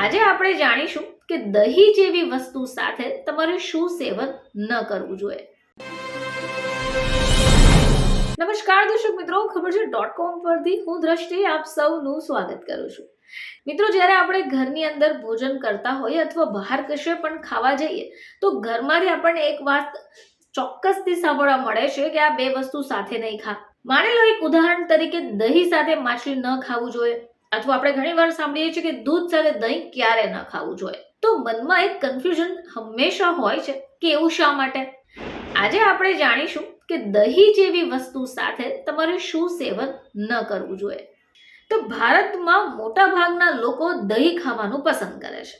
આજે આપણે જાણીશું કે દહીં જેવી વસ્તુ સાથે તમારે શું સેવન ન કરવું જોઈએ. નમસ્કાર દર્શક મિત્રો, ખબર છે. ડોટ કોમ પરથી હું દ્રષ્ટિ આપ સૌનું સ્વાગત કરું છું. મિત્રો, જ્યારે આપણે ઘરની અંદર ભોજન કરતા હોઈએ અથવા બહાર કશે પણ ખાવા જઈએ, તો ઘરમાંથી આપણને એક વાત ચોક્કસથી સાંભળવા મળે છે કે આ બે વસ્તુ સાથે નહીં ખા. માની લો એક ઉદાહરણ તરીકે દહીં સાથે માછલી ન ખાવું જોઈએ. અથવા આપણે ઘણીવાર સાંભળીએ છીએ કે દૂધ સાથે દહીં ક્યારે ન ખાવું જોઈએ. તો મનમાં એક કન્ફ્યુઝન હંમેશા હોય છે કે એવું શા માટે? આજે આપણે જાણીશું કે દહીં જેવી વસ્તુ સાથે તમારે શું સેવન ન કરવું જોઈએ. તો ભારતમાં મોટા ભાગના લોકો દહીં ખાવાનું પસંદ કરે છે.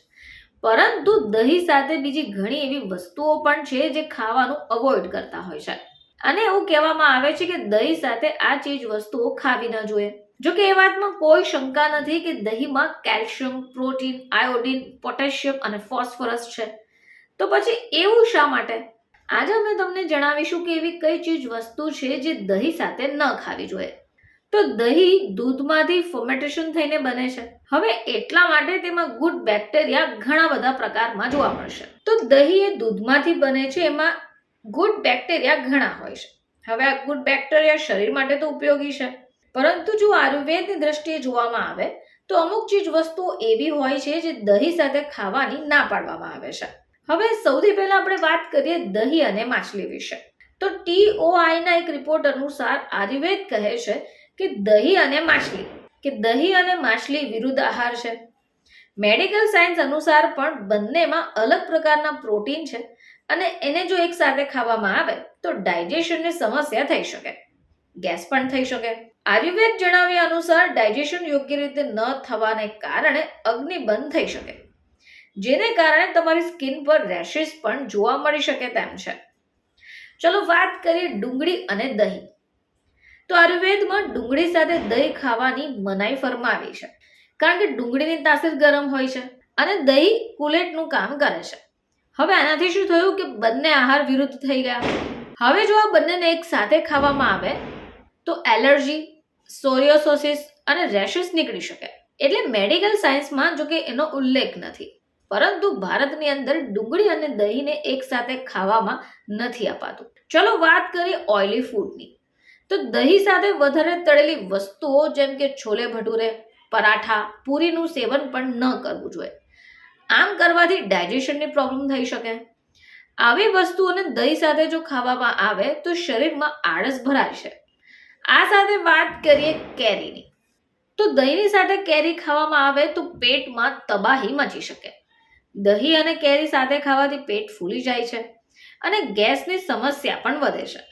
પરંતુ દહીં સાથે બીજી ઘણી એવી વસ્તુઓ પણ છે જે ખાવાનું અવોઇડ કરતા હોય છે. અને એવું કહેવામાં આવે છે કે દહીં સાથે આ ચીજ વસ્તુઓ ખાવી ન જોઈએ. જો કે એ વાતમાં કોઈ શંકા નથી કે દહીંમાં કેલ્શિયમ, પ્રોટીન, આયોડિન, પોટેશિયમ અને ફોસ્ફરસ છે. તો પછી એવું શા માટે? આજે અમે તમને જણાવીશું કે એવી કઈ ચીજ વસ્તુ છે જે દહીં સાથે ન ખાવી જોઈએ. તો દહીં દૂધમાંથી ફોર્મેટેશન થઈને બને છે. હવે એટલા માટે તેમાં ગુડ બેક્ટેરિયા ઘણા બધા પ્રકારમાં જોવા મળશે. તો દહીં એ દૂધમાંથી બને છે, એમાં ગુડ બેક્ટેરિયા ઘણા હોય છે. હવે આ ગુડ બેક્ટેરિયા શરીર માટે તો ઉપયોગી છે. પરંતુ જો આયુર્વેદની દ્રષ્ટિએ જોવામાં આવે, તો અમુક ચીજ વસ્તુઓ એવી હોય છે જે દહીં સાથે ખાવાની ના પાડવામાં આવે છે. હવે સૌથી પહેલા આપણે વાત કરીએ દહીં અને માછલી વિશે. તો ટીઓઆઈના એક રિપોર્ટ અનુસાર આયુર્વેદ કહે છે કે દહીં અને માછલી, કે દહીં અને માછલી વિરુદ્ધ આહાર છે. મેડિકલ સાયન્સ અનુસાર પણ બંનેમાં અલગ પ્રકારના પ્રોટીન છે અને એને જો એક સાથે ખાવામાં આવે, તો ડાયજેશનની સમસ્યા થઈ શકે. ગેસ પણ થઈ શકે. આયુર્વેદ જણાવ્યા અનુસાર ડાયજેશન યોગ્ય રીતે ન થવાને કારણે અગ્નિ બંધ થઈ શકે. જેને કારણે તમારી સ્કિન પર રેશિસ પણ જોવા મળી શકે તેમ છે. ચલો વાત કરીએ ડુંગળી અને દહીં. તો આયુર્વેદમાં ડુંગળી સાથે દહીં ખાવાની મનાઈ ફરમાવી છે. કારણ કે ડુંગળીની તાસીર ગરમ હોય છે અને દહીં કુલેટનું કામ કરે છે. હવે આનાથી શું થયું કે બંને આહાર વિરુદ્ધ થઈ ગયા. હવે જો આ બંનેને એક સાથે ખાવામાં આવે તો એલર્જી, સોરિયોસોસિસ અને રેશિસ નીકળી શકે. એટલે મેડિકલ સાયન્સમાં જો કે એનો ઉલ્લેખ નથી. પરંતુ ભારતની અંદર ડુંગળી અને દહીંને એકસાથે ખાવામાં નથી અપાતું. ચલો વાત કરીએ ઓઇલી ફૂડની. તો દહીં સાથે વધારે તળેલી વસ્તુઓ જેમ કે છોલે ભટુરે, પરાઠા, પૂરીનું સેવન પણ ન કરવું જોઈએ. આમ કરવાથી ડાયજેશનની પ્રોબ્લેમ થઈ શકે. આવી વસ્તુઓને દહીં સાથે જો ખાવામાં આવે તો શરીરમાં આળસ ભરાય છે. આ સાથે વાત કરીએ કેરીની. તો દહીંની સાથે કેરી ખાવામાં આવે તો પેટમાં તબાહી મચી શકે. દહીં અને કેરી સાથે ખાવાથી પેટ ફૂલી જાય છે અને ગેસની સમસ્યા પણ વધે છે.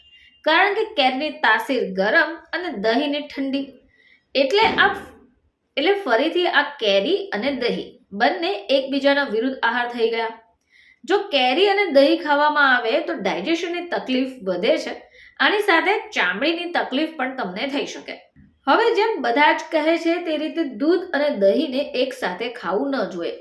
કારણ કે કેરીની તાસીર ગરમ અને દહીંની ઠંડી. એટલે આ એટલે ફરીથી આ કેરી અને દહીં બંને એકબીજાના વિરુદ્ધ આહાર થઈ ગયા. જો કેરી અને દહીં ખાવામાં આવે તો ડાયજેશનની તકલીફ વધે છે આની સાથે ચામડીની તકલીફ પણ તમને થઈ શકે. હવે જેમ બધા જ કહે છે તે રીતે દૂધ અને દહીંને એક સાથે ખાવું ન જોઈએ.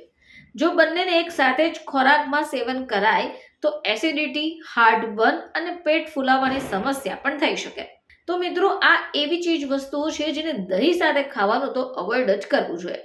જો બંનેને એક સાથે જ ખોરાકમાં સેવન કરાય, તો એસિડિટી હાર્ટબર્ન અને પેટ ફૂલાવાની સમસ્યા પણ થઈ શકે. તો મિત્રો, આ એવી ચીજ વસ્તુઓ છે જેને દહીં સાથે ખાવાનું તો અવોઇડ જ કરવું જોઈએ.